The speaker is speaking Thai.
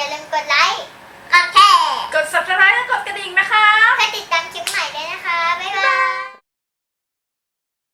อย่าลืมกดไลค์